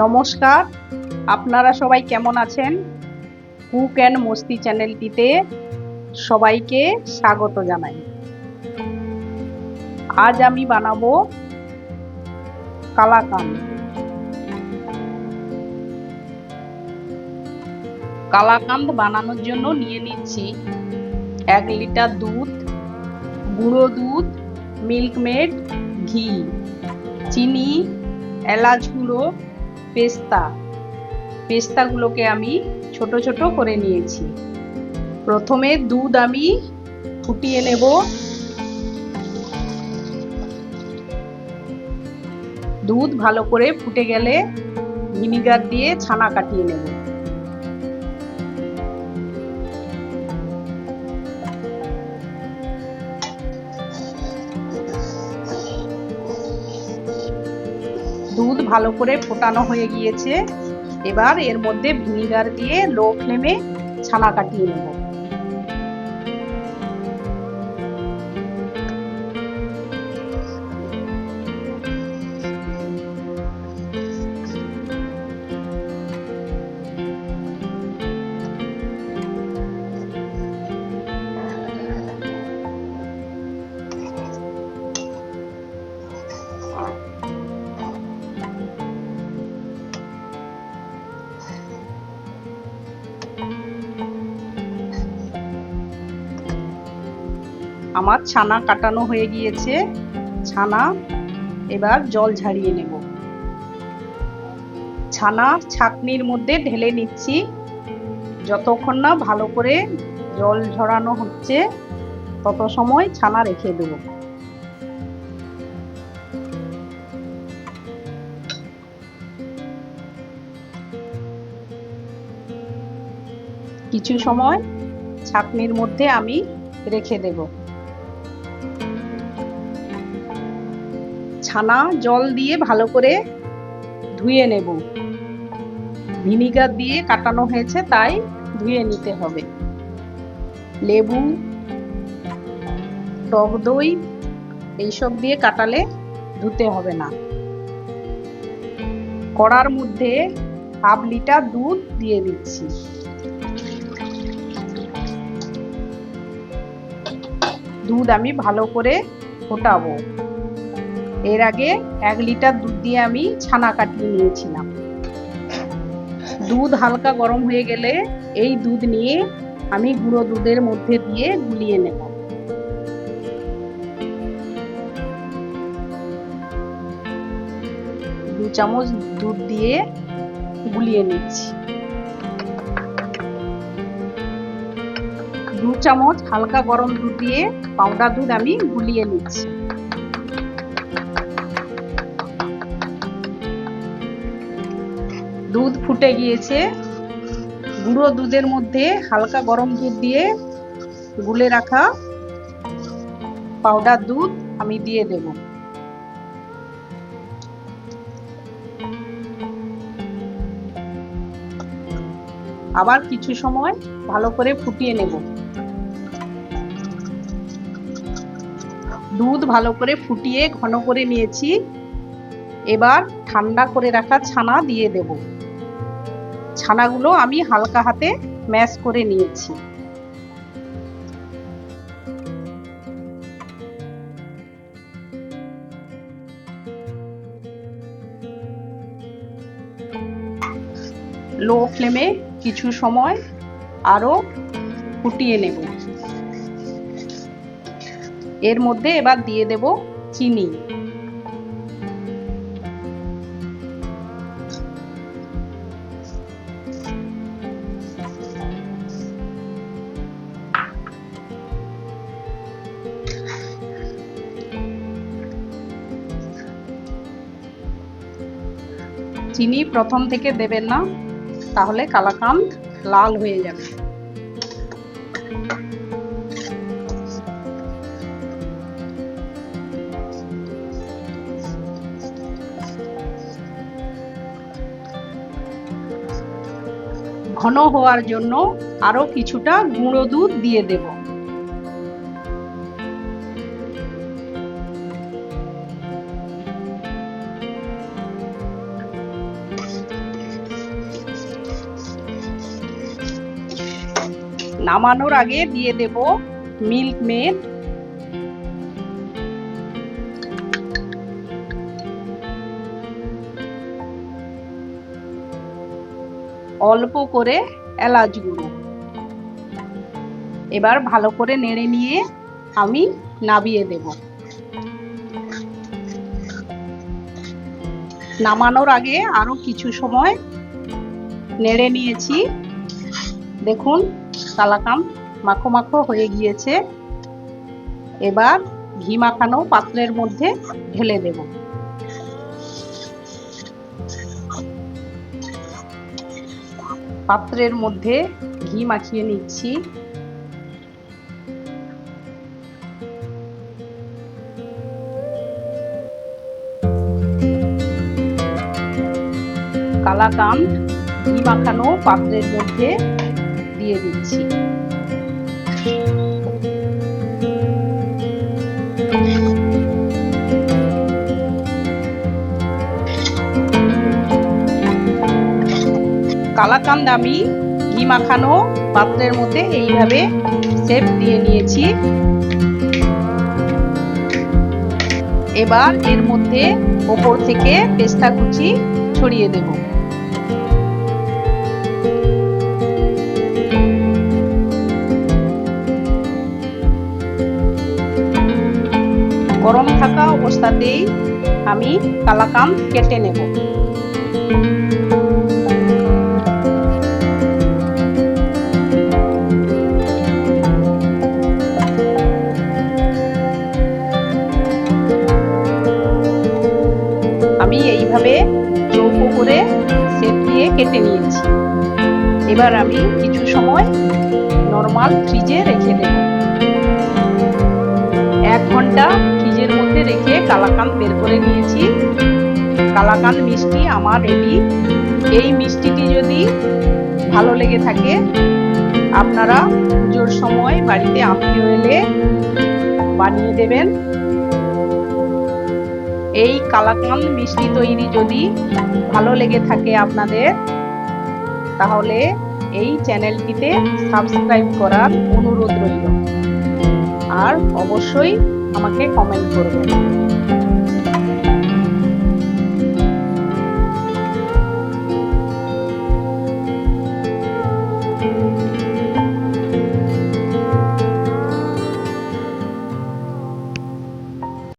নমস্কার। আপনারা সবাই কেমন আছেন? কুক অ্যান্ড মস্তি চ্যানেলটিতে সবাইকে স্বাগত জানাই। আজ আমি বানাবো কালাকান্দ কালাকান্দ বানানোর জন্য নিয়ে নিচ্ছি এক লিটার দুধ, গুঁড়ো দুধ, মিল্কমেড ঘি, চিনি, এলাচ গুঁড়ো পেস্তা। পেস্তাগুলোকে আমি ছোট ছোট করে নিয়েছি। প্রথমে দুধ আমি ফুটিয়ে নেব। দুধ ভালো করে ফুটে গেলে ভিনিগার দিয়ে ছানা কাটিয়ে নেব। দুধ ভালো করে ফোটানো হয়ে গিয়েছে। এবার এর মধ্যে ভিনিগার দিয়ে লো ফ্লেমে ছানা কাটিয়ে নেব আমার ছানা কাটানো হয়ে গিয়েছে। ছানা, এবার জল ঝাড়িয়ে নেব। ছানা ছাকনির মধ্যে ঢেলে নিচ্ছি। যতক্ষণ না ভালো করে জল ঝরানো হচ্ছে, তত সময় ছানা রেখে দেব। কিছু সময় ছাকনির মধ্যে আমি রেখে দেব। ছানা জল দিয়ে ভালো করে ধুয়ে নেব। ভিনিগার দিয়ে কাটানো হয়েছে, তাই ধুয়ে নিতে হবে। লেবু, টক দই, এইসব দিয়ে কাটালে ধুতে হবে না। কড়ার মধ্যে হাফ লিটার দুধ দিয়ে দিচ্ছি। দুধ আমি ভালো করে ফোটাবো। এর আগে এক লিটার দুধ দিয়ে আমি ছানা কাটিয়ে নিয়েছিলাম। দুধ হালকা গরম হয়ে গেলে এই দুধ নিয়ে আমি গুঁড়ো দুধের মধ্যে দিয়ে গুলিয়ে নেব। দু চামচ দুধ দিয়ে গুলিয়ে নিচ্ছি। দু চামচ হালকা গরম দুধ দিয়ে পাউডার দুধ আমি গুলিয়ে নিচ্ছি। দুধ ফুটে গিয়েছে। গুঁড়ো দুধের মধ্যে হালকা গরম দুধ দিয়ে গুলে রাখা পাউডার দুধ আমি দিয়ে দেব। আবার কিছু সময় ভালো করে ফুটিয়ে নেব। দুধ ভালো করে ফুটিয়ে ঘন করে নিয়েছি। এবার ঠান্ডা করে রাখা ছানা দিয়ে দেব। ছানাগুলো আমি হালকা হাতে ম্যাশ করে নিয়েছি। লো ফ্লেমে কিছু সময় আরও ফুটিয়ে নেব। এর মধ্যে এবার দিয়ে দেব চিনি। চিনি প্রথম থেকে দেবেন না, তাহলে কালাকান্দ লাল হয়ে যাবে। ঘন হওয়ার জন্য আরও কিছুটা গুঁড়ো দুধ দিয়ে দেব। নামানোর আগে দিয়ে দেব মিল্ক মেড। অল্প করে এলাচ গুঁড়ো। এবার ভালো করে নেড়ে নিয়ে আমি নাবিয়ে দেব। নামানোর আগে আরও কিছু সময় নেড়ে নিয়েছি। দেখুন কালাকাম মাখো মাখো হয়ে গিয়েছে। এবার ঘি মাখানো পাত্রের মধ্যে ঢেলে দেব। পাত্রের মধ্যে ঘি মাখিয়ে নিচ্ছি। কালাকান্দ ঘি মাখানো পাত্রের মধ্যে দিয়ে দিচ্ছি। কালাকান্দ আমি ঘি মাখানো পাত্রের মধ্যে এইভাবে শেপ দিয়ে নিয়েছি। এবার এর মধ্যে ওপর থেকে পেস্তা কুচি ছড়িয়ে দেব। গরম থাকা অবস্থাতেই আমি কালাকাম কেটে নেব। আমি এইভাবে চৌকো করে শেপ দিয়ে কেটে নিয়েছি। এবার আমি কিছু সময় নর্মাল ফ্রিজে রেখে দেব। এক ঘণ্টা রেখে কালাকান বের করে নিয়েছি। কালাকান মিষ্টি আমার রেডি। এই মিষ্টিটি যদি ভালো লেগে থাকে, আপনারা পুজোর সময় বাড়িতে আত্মীয় এলে বানিয়ে দেবেন। এই কালাকান মিষ্টি তৈরি যদি ভালো লেগে থাকে আপনাদের, তাহলে এই চ্যানেলটিতে সাবস্ক্রাইব করার অনুরোধ রইল। আর অবশ্যই আমাকে কমেন্ট করবেন।